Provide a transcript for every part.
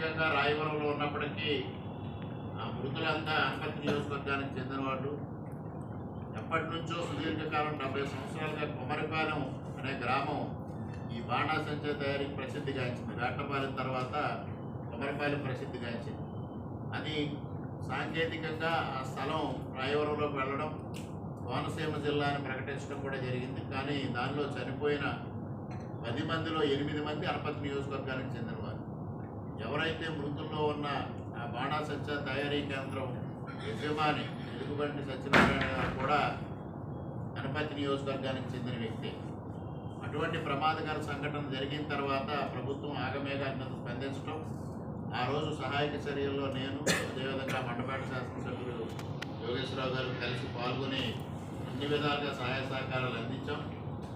స్థానికంగా రాయవరంలో ఉన్నప్పటికీ ఆ మృతులంతా అనపర్తి నియోజకవర్గానికి చెందిన ఎప్పటి నుంచో సుదీర్ఘకాలం డెబ్బై సంవత్సరాలుగా కుమరిపాలెం అనే గ్రామం ఈ బాణాసంచా తయారీకి ప్రసిద్ధిగాంచింది వేటపాలెం తర్వాత కొమరిపాలెం ప్రసిద్ధిగాంచింది అది సాంకేతికంగా ఆ స్థలం రాయవరంలోకి వెళ్ళడం కోనసీమ జిల్లా అని ప్రకటించడం కూడా జరిగింది. కానీ దానిలో చనిపోయిన పది మందిలో ఎనిమిది మంది అనపతి నియోజకవర్గానికి చెందినవారు ఎవరైతే మృతుల్లో ఉన్న ఆ బాణాసంచా తయారీ కేంద్రం యజమాని ఎలుగుబంటి సత్యనారాయణ గారు కూడా గణపతి నియోజకవర్గానికి చెందిన వ్యక్తి. అటువంటి ప్రమాదకర సంఘటన జరిగిన తర్వాత ప్రభుత్వం ఆగమేఘాల మీద స్పందించడం ఆ రోజు సహాయక చర్యల్లో నేను అదేవిధంగా మండపేట శాసనసభ్యుడు యోగేశ్వరరావు గారు కలిసి పాల్గొని అన్ని విధాలుగా సహాయ సహకారాలు అందించాం.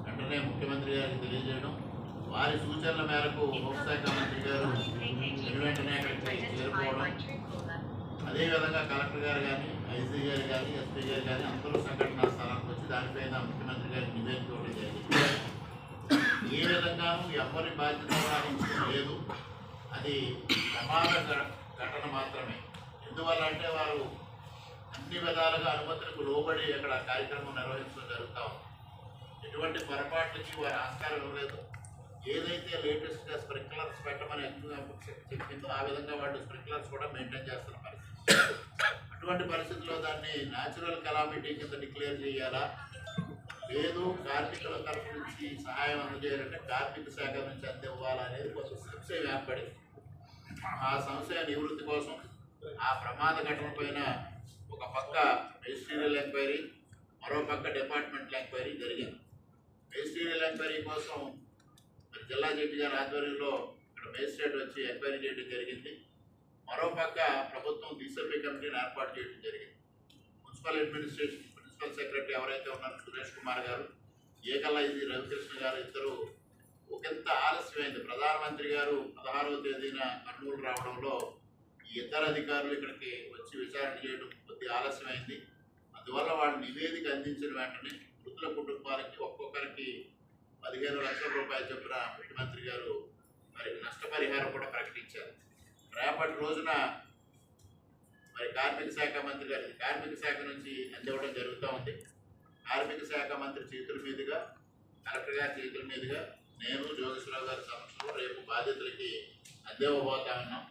వెంటనే ముఖ్యమంత్రి గారికి తెలియజేయడం వారి సూచనల మేరకు హోంశాఖ మంత్రి గారు వెంటనే అక్కడికి చేరుకోవడం. అదేవిధంగా కలెక్టర్ గారు కానీ ఐసీ గారు కానీ ఎస్పీ గారు కానీ అందరూ సంఘటనా స్థలానికి వచ్చి దానిపైన ముఖ్యమంత్రి గారికి నివేదిక ఇవ్వడం జరిగింది ఏ విధంగానూ ఎవరి బాధ్యత లేదు. అది ప్రమాద ఘటన మాత్రమే. ఎందువల్ల అంటే వారు అన్ని విధాలుగా అనుమతులకు లోబడి అక్కడ కార్యక్రమం నిర్వహించడం జరుగుతూ ఉంది. ఎటువంటి పొరపాట్లకి వారు ఆస్కారం ఇవ్వలేదు. ఏదైతే లేటెస్ట్గా స్ప్రింక్లర్స్ పెట్టమని చెప్పిందో ఆ విధంగా వాళ్ళు స్ప్రింక్లర్స్ కూడా మెయింటైన్ చేస్తున్న పరిస్థితి. అటువంటి పరిస్థితుల్లో దాన్ని న్యాచురల్ కలామిటీ కింద డిక్లేర్ చేయాలా? లేదు కార్మికుల తరఫు నుంచి సహాయం అందజేయాలంటే కార్మిక శాఖ నుంచి అందివ్వాలా అనేది కొంత సంశయం ఏర్పడింది. ఆ సంశయ నివృత్తి కోసం ఆ ప్రమాద ఘటన పైన ఒక పక్క మెజిస్ట్రీరియల్ ఎంక్వైరీ మరో పక్క డిపార్ట్మెంటల్ ఎంక్వైరీ జరిగింది. మెజిస్ట్రీరియల్ ఎంక్వైరీ కోసం జిల్లా జడ్జి గారి ఆధ్వర్యంలో ఇక్కడ మేజిస్ట్రేట్ వచ్చి ఎంక్వైరీ చేయడం జరిగింది. మరో పక్క ప్రభుత్వం డిసిపి కమిటీని ఏర్పాటు చేయడం జరిగింది. మున్సిపల్ అడ్మినిస్ట్రేషన్ ప్రిన్సిపల్ సెక్రటరీ ఎవరైతే ఉన్నారో సురేష్ కుమార్ గారు ఏకల్లా ఇది రవికృష్ణ గారు ఇద్దరు ఒకంత ఆలస్యమైంది. ప్రధానమంత్రి గారు పదహారవ తేదీన కర్నూలు రావడంలో ఈ ఇద్దరు అధికారులు ఇక్కడికి వచ్చి విచారణ చేయడం కొద్ది ఆలస్యమైంది. అందువల్ల వాళ్ళు నివేదిక అందించిన వెంటనే మృతుల కుటుంబాలకి ఒక్కొక్కరికి పదిహేను లక్షల రూపాయలు చొప్పున ముఖ్యమంత్రి గారు మరి నష్టపరిహారం కూడా ప్రకటించారు. రేపటి రోజున మరి కార్మిక శాఖ మంత్రి గారి కార్మిక శాఖ నుంచి అందివ్వడం జరుగుతూ ఉంది. కార్మిక శాఖ మంత్రి చేతుల మీదుగా కలెక్టర్ గారి చేతుల మీదుగా నేను జ్యోతిషరావు గారి సమక్షంలో రేపు బాధ్యతలకి అందివ్వబోతా ఉన్నాం.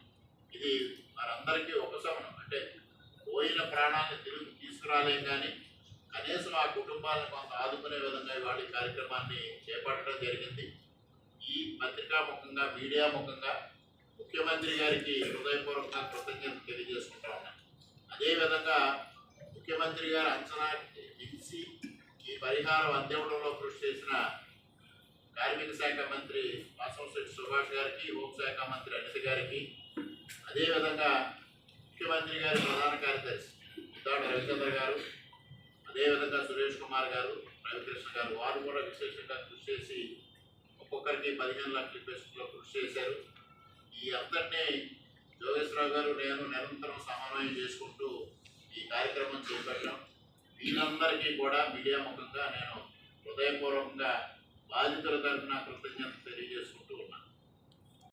ఇది వారందరికీ ఉపశమనం అంటే పోయిన ప్రాణాన్ని తిరిగి తీసుకురాలేం కానీ కనీసం ఆ కుటుంబాలను కొంత ఆదుకునే విధంగా ఇవాళ కార్యక్రమాన్ని చేపట్టడం జరిగింది. ఈ పత్రికా ముఖంగా మీడియా ముఖంగా ముఖ్యమంత్రి గారికి హృదయపూర్వకంగా కృతజ్ఞత తెలియజేసుకుంటా ఉన్నాం. అదేవిధంగా ముఖ్యమంత్రి గారు అంచనా ఇచ్చి ఈ పరిహారం అందివ్వడంలో కృషి చేసిన కార్మిక శాఖ మంత్రి వాసవశెట్టి సుభాష్ గారికి హోంశాఖ మంత్రి అనిత గారికి అదేవిధంగా ముఖ్యమంత్రి గారి ప్రధాన కార్యదర్శి ఉద్దాడ రవిచంద్ర గారు అదేవిధంగా సురేష్ కుమార్ గారు రవికృష్ణ గారు వారు కూడా విశేషంగా కృషి చేసి ఒక్కొక్కరికి పదిహేను లక్షల పెన్షన్లో కృషి చేశారు. ఈ అందరినీ జోగేశ్వరరావు గారు నేను నిరంతరం సమన్వయం చేసుకుంటూ ఈ కార్యక్రమం చేపట్టాం. వీళ్ళందరికీ కూడా మీడియా ముఖంగా నేను హృదయపూర్వకంగా బాధితుల తరఫున కృతజ్ఞతలు తెలియజేసుకుంటూ